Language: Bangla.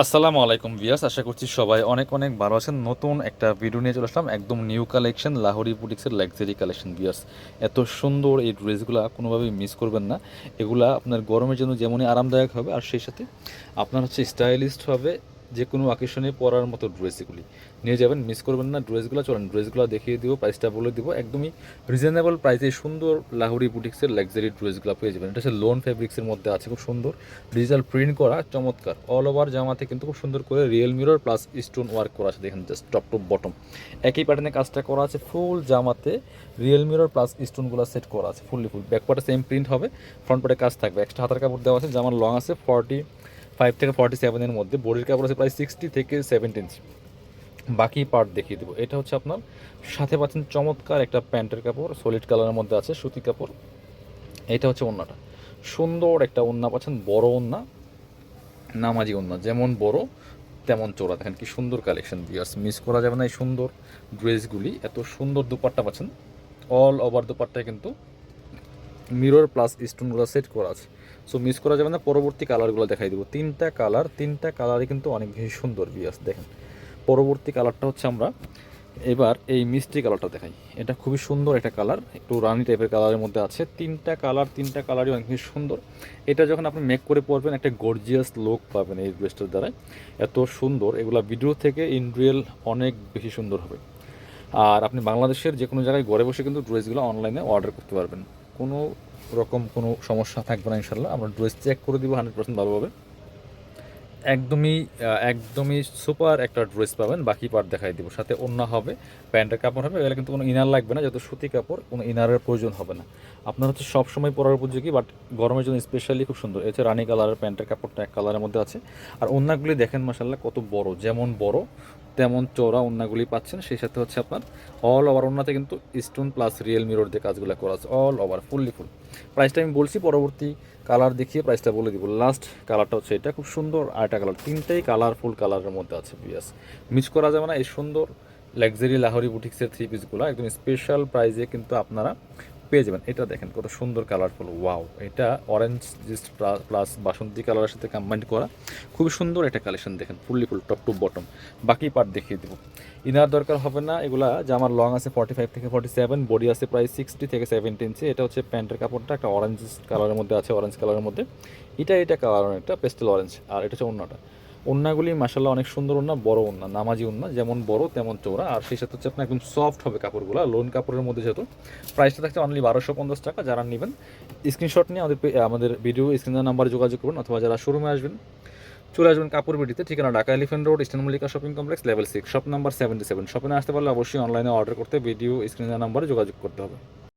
আসসালামু আলাইকুম ভিয়াস আশা করছি সবাই অনেক অনেক ভালো আছেন। নতুন একটা ভিডিও নিয়ে চলে আসলাম, একদম নিউ কালেকশন লাহোরি বুটিক্সের লাক্সারি কালেকশন ভিয়াস এত সুন্দর এই ড্রেসগুলো কোনোভাবেই মিস করবেন না। এগুলা আপনার গরমের জন্য যেমনই আরামদায়ক হবে, আর সেই সাথে আপনার হচ্ছে স্টাইলিস্ট হবে যে কোনো অকেশনে পরার মতো ড্রেস এগুলি। নিয়ে যাবেন মিস করবেন না ড্রেসগুলো চলেন ড্রেসগুলো দেখিয়ে দিব প্রাইসটা বলে দিব, একদমই রিজনেবল প্রাইসে সুন্দর লাহোরি বুটিক্সের লাক্সারি ড্রেসগুলো পেয়ে যাবেন। এটা হচ্ছে লোন ফেব্রিক্সের মধ্যে আছে, খুব সুন্দর। ডিজিটাল প্রিন্ট করা, চমৎকার। অল ওভার জামাতে কিন্তু খুব সুন্দর করে real mirror plus stone work করা আছে, দেখেন জাস্ট টপ টপ বটম একই প্যাটার্নে কাজটা করা আছে ফুল জামাতে রিয়েল মিরর প্লাস স্টোনগুলো সেট করা আছে ফুললি ফুল ব্যাক পার্টে সেম প্রিন্ট হবে ফ্রন্ট পার্টে কাজ থাকবে। এক্সট্রা হাতার কাপড় দেওয়া আছে, জামার লং আছে ফর্টি ফাইভ থেকে ফর্টি সেভেনের মধ্যে। বডির কাপড় আছে প্রায় সিক্সটি থেকে সেভেন্টি ইঞ্চি বাকি পার্ট দেখিয়ে দেবো। এটা হচ্ছে আপনার সাথে পাচ্ছেন চমৎকার একটা প্যান্টের কাপড় সলিড কালারের মধ্যে আছে সুতি কাপড়। এটা হচ্ছে ওন্নাটা। সুন্দর একটা ওন্না পাচ্ছেন, বড় ওন্না, নামাজি ওন্না। যেমন বড়, তেমন চোরা দেখেন কি সুন্দর কালেকশন বিয়ার্স মিস করা যাবে না এই সুন্দর ড্রেসগুলি এত সুন্দর দুপাট্টা পাচ্ছেন। অল ওভার দুপাট্টায় কিন্তু মিরর প্লাস স্টোনগুলো সেট করা আছে। সো মিস করা যাবে না, পরবর্তী কালারগুলো দেখাই দেবো। তিনটা কালার তিনটা কালারই কিন্তু অনেক বেশি সুন্দর বিয়াস দেখেন। পরবর্তী কালারটা হচ্ছে আমরা, এবার এই মিষ্টি কালারটা দেখাই। এটা খুবই সুন্দর একটা কালার একটু রানি টাইপের কালারের মধ্যে আছে। তিনটা কালার তিনটা কালারই অনেক বেশি সুন্দর। এটা যখন আপনি মেক করে পরবেন, একটা গর্জিয়াস লোক পাবেন এই ড্রেসটার দ্বারা। এত সুন্দর, এগুলো ভিডিও থেকে ইন রিয়েল অনেক বেশি সুন্দর হবে। আর আপনি বাংলাদেশের যে কোনো জায়গায় ঘরে বসে কিন্তু ড্রেসগুলো অনলাইনে অর্ডার করতে পারবেন। কোনো রকম কোনো সমস্যা থাকবে না ইনশাল্লাহ আমরা ড্রেস চেক করে দিব হান্ড্রেড পার্সেন্ট ভালোভাবে। একদমই একদমই সুপার একটা ড্রেস পাবেন, বাকি পার্ট দেখাই দিব। সাথে অন্য হবে, প্যান্টের কাপড় হবে, এগুলো কিন্তু কোনো ইনার লাগবে না, যেহেতু সুতি কাপড়, কোনো ইনারের প্রয়োজন হবে না। আপনার হচ্ছে সবসময় পরার উপযোগী বাট গরমের জন্য স্পেশালি খুব সুন্দর। এছাড়া রানী কালারের প্যান্টের কাপড়টা এক কালারের মধ্যে আছে। আর অন্যগুলি দেখেন মাসাল্লাহ কত বড়, যেমন বড় তেমন চওড়া অন্যগুলি পাচ্ছেন, সেই সাথে হচ্ছে আপনার অল ওভার অন্যতে কিন্তু স্টোন প্লাস রিয়েল মিরর দিয়ে কাজগুলো করা আছে অল ওভার ফুললি ফুল প্রাইসটা আমি বলছি পরবর্তী কালার দেখিয়ে প্রাইসটা বলে দিব। লাস্ট কালারটা হচ্ছে এটা, খুব সুন্দর আরেকটা কালার তিনটাই কালারফুল কালারের মধ্যে আছে বিয়াস মিস করা যাবে না, এই সুন্দর লাক্সারি লাহোরি বুটিক্সের থ্রি পিসগুলো একদম স্পেশাল প্রাইজে কিন্তু আপনারা পেয়ে যাবেন। এটা দেখেন, কত সুন্দর কালারফুল ওয়াও এটা অরেঞ্জ প্লাস বাসন্তী কালারের সাথে কম্বাইন্ড করা। খুবই সুন্দর একটা কালেকশন দেখেন fully full top to bottom বাকি পার্ট দেখিয়ে দেবো। ইনার দরকার হবে না, এগুলা জামার লং আছে ফর্টি ফাইভ থেকে ফর্টি সেভেন বডি আছে প্রায় সিক্সটি থেকে সেভেন্টি ইঞ্চি এটা হচ্ছে প্যান্টের কাপড়টা, একটা অরেঞ্জ কালারের মধ্যে আছে অরেঞ্জ কালারের মধ্যে। এটা এটা কালার একটা পেস্টেল অরেঞ্জ আর এটা হচ্ছে অন্যটা। ওন্নাগুলি মাসাল্লাহ অনেক সুন্দর ওন্না, বড় ওন্না, নামাজি ওন্না, যেমন বড় তেমন চৌড়া আর সেই সাথে হচ্ছে আপনার একদম সফট হবে কাপড়গুলো লোন কাপড়ের মধ্যে যেহেতু। প্রাইসটা থাকছে অনলি বারোশো পঞ্চাশ টাকা, যারা নেবেন স্ক্রিনশট নিয়ে আমাদের আমাদের ভিডিও স্ক্রিনের নাম্বারে যোগাযোগ করুন, অথবা যারা শোরুমে আসবেন, চলে আসবেন কাপড় বিডিতে ঠিকানা Dhaka elephant road, eastern Mallika shopping complex level six shop number seventy seven শপে আসতে পারলে অবশ্যই অনলাইনে অর্ডার করতে ভিডিও স্ক্রিনের নাম্বারে যোগাযোগ করতে হবে।